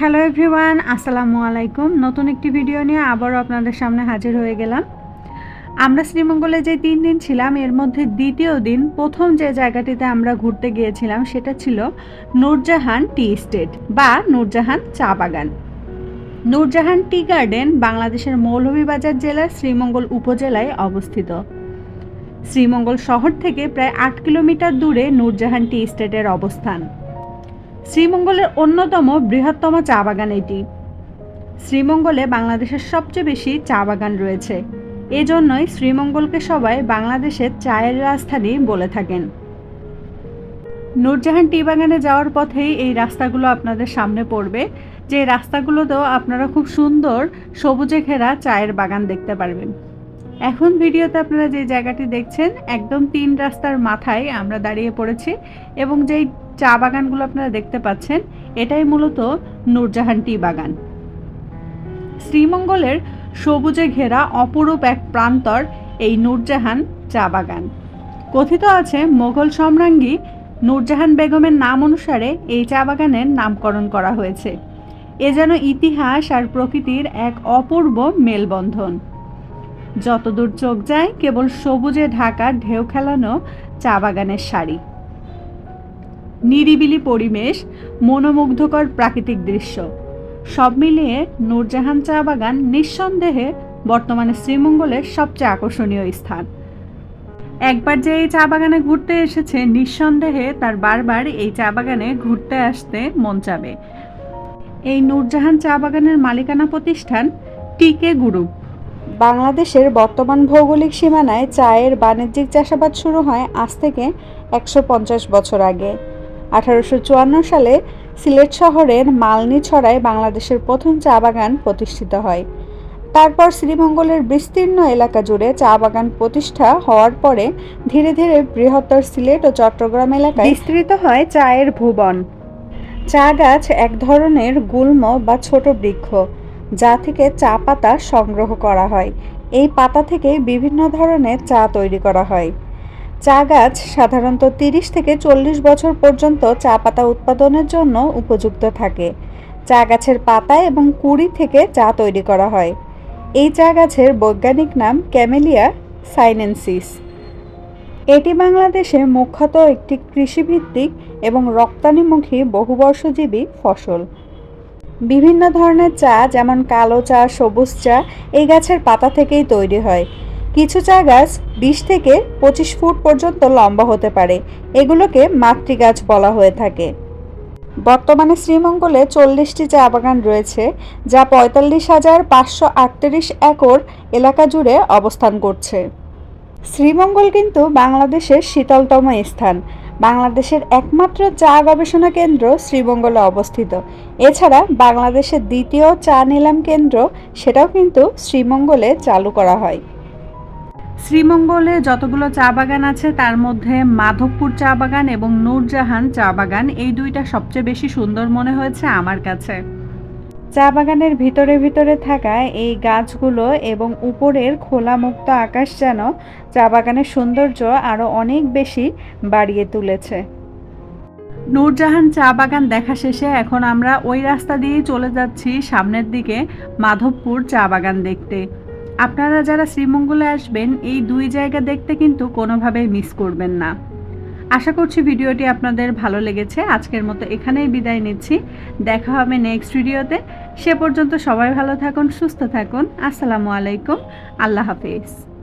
Hello everyone আসসালামু আলাইকুম। নতুন একটি ভিডিও নিয়ে আবারও আপনাদের সামনে হাজির হয়ে গেলাম। আমরা শ্রীমঙ্গলে যে তিন দিন ছিলাম, এর মধ্যে দ্বিতীয় দিন প্রথম যে জায়গাটিতে আমরা ঘুরতে গিয়েছিলাম, সেটা ছিল নূরজাহান টি স্টেট বা নূরজাহান চা বাগান। নূরজাহান টি গার্ডেন বাংলাদেশের মৌলভীবাজার জেলার শ্রীমঙ্গল উপজেলায় অবস্থিত। শ্রীমঙ্গল শহর থেকে প্রায় আট কিলোমিটার দূরে নূরজাহান টি স্টেটের অবস্থান। শ্রীমঙ্গলের অন্যতম বৃহত্তম চা বাগান এটি। শ্রীমঙ্গলে বাংলাদেশের সবচেয়ে বেশি চা বাগান রয়েছে। এজন্যই শ্রীমঙ্গলকে সবাই বাংলাদেশের চায়ের রাজধানী বলে থাকেন। নূরজাহান টি বাগানে যাওয়ার পথেই এই রাস্তাগুলো আপনাদের সামনে পড়বে। যে রাস্তাগুলোতেও আপনারা খুব সুন্দর সবুজে ঘেরা চায়ের বাগান দেখতে পারবেন। এখন ভিডিওতে আপনারা যে জায়গাটি দেখছেন, একদম তিন রাস্তার মাথায় আমরা দাঁড়িয়ে পড়েছি এবং যেই চা বাগানগুলো আপনারা দেখতে পাচ্ছেন, এটাই মূলত নূরজাহান টি বাগান। শ্রীমঙ্গলের সবুজে ঘেরা অপরূপ এক প্রান্তর এই নূরজাহান চা বাগান। কথিত আছে, মোগল সম্রাঙ্গী নূরজাহান বেগমের নাম অনুসারে এই চা বাগানের নামকরণ করা হয়েছে। এ যেন ইতিহাস আর প্রকৃতির এক অপূর্ব মেলবন্ধন। যতদূর চোখ যায়, কেবল সবুজে ঢাকা ঢেউ খেলানো চা বাগানের শাড়ি। নিরিবিলি পরিবেশ, মনোমুগ্ধকর প্রাকৃতিক দৃশ্য। সব মিলিয়ে নূরজাহান চা বাগান নিঃসন্দেহে বর্তমানে শ্রীমঙ্গলের সবচেয়ে আকর্ষণীয় স্থান। একবার যে এই চা বাগানে ঘুরতে এসেছে, নিঃসন্দেহে তার বারবার এই চা বাগানে ঘুরতে আসতে মন চাবে। এই নূরজাহান চা বাগানের মালিকানা প্রতিষ্ঠান টিকে গ্রুপ বাংলাদেশের বর্তমান ভৌগোলিক সীমানায় চায়ের বাণিজ্যিক চাষাবাদ শুরু হয় আজ থেকে একশো পঞ্চাশ বছর আগে। আঠারোশো চুয়ান্ন সালে সিলেট শহরের মালনি ছড়ায় বাংলাদেশের প্রথম চা বাগান প্রতিষ্ঠিত হয়। তারপর শ্রীমঙ্গলের বিস্তীর্ণ এলাকা জুড়ে চা বাগান প্রতিষ্ঠা হওয়ার পরে ধীরে ধীরে বৃহত্তর সিলেট ও চট্টগ্রাম এলাকায় বিস্তৃত হয় চায়ের ভুবন। চা গাছ এক ধরনের গুল্ম বা ছোট বৃক্ষ। যা থেকে চা পাতা সংগ্রহ করা হয়। এই পাতা থেকে বিভিন্ন ধরনের চা তৈরি করা হয়। চা গাছ সাধারণত তিরিশ থেকে চল্লিশ বছর পর্যন্ত চা পাতা উৎপাদনের জন্য উপযুক্ত থাকে। চা গাছের পাতা এবং কুড়ি থেকে চা তৈরি করা হয়। এই চা গাছের বৈজ্ঞানিক নাম ক্যামেলিয়া সাইনেন্সিস। এটি বাংলাদেশে মুখ্যত একটি কৃষিভিত্তিক এবং রপ্তানিমুখী বহুবর্ষজীবী ফসল। বিভিন্ন ধরনের চা, যেমন কালো চা, সবুজ চা, এই গাছের পাতা থেকেই তৈরি হয়। কিছু চা গাছ বিশ থেকে পঁচিশ ফুট পর্যন্ত লম্বা হতে পারে, এগুলোকে মাতৃগাছ বলা হয়ে থাকে। বর্তমানে শ্রীমঙ্গলে চল্লিশটি চা বাগান রয়েছে, যা পঁয়তাল্লিশ হাজার পাঁচশো আটত্রিশ একর এলাকা জুড়ে অবস্থান করছে। শ্রীমঙ্গল কিন্তু বাংলাদেশের শীতলতম স্থান। বাংলাদেশের একমাত্র চা গবেষণা কেন্দ্র শ্রীমঙ্গলে অবস্থিত। এছাড়া বাংলাদেশের দ্বিতীয় চা নিলাম কেন্দ্র, সেটাও কিন্তু শ্রীমঙ্গলে চালু করা হয়। শ্রীমঙ্গলে যতগুলো চা বাগান আছে, তার মধ্যে মাধবপুর চা বাগান এবং নূরজাহান চা বাগান, এই দুইটা সবচেয়ে বেশি সুন্দর মনে হয়েছে আমার কাছে। চা বাগানের ভিতরে ভিতরে থাকা এই গাছগুলো এবং উপরের খোলা মুক্ত আকাশ যেন চা বাগানের সৌন্দর্য আরও অনেক বেশি বাড়িয়ে তুলেছে। নূরজাহান চা বাগান দেখা শেষে এখন আমরা ওই রাস্তা দিয়েই চলে যাচ্ছি সামনের দিকে মাধবপুর চা বাগান দেখতে। আপনারা যারা শ্রীমঙ্গলে আসবেন, এই দুই জায়গা দেখতে কিন্তু কোনোভাবেই মিস করবেন না। আশা করছি ভিডিওটি আপনাদের ভালো লেগেছে। আজকের মতো এখানেই বিদায় নিচ্ছি। দেখা হবে নেক্সট ভিডিওতে সে পর্যন্ত সবাই ভালো থাকুন, সুস্থ থাকুন। আসসালামু আলাইকুম। আল্লাহ হাফিজ।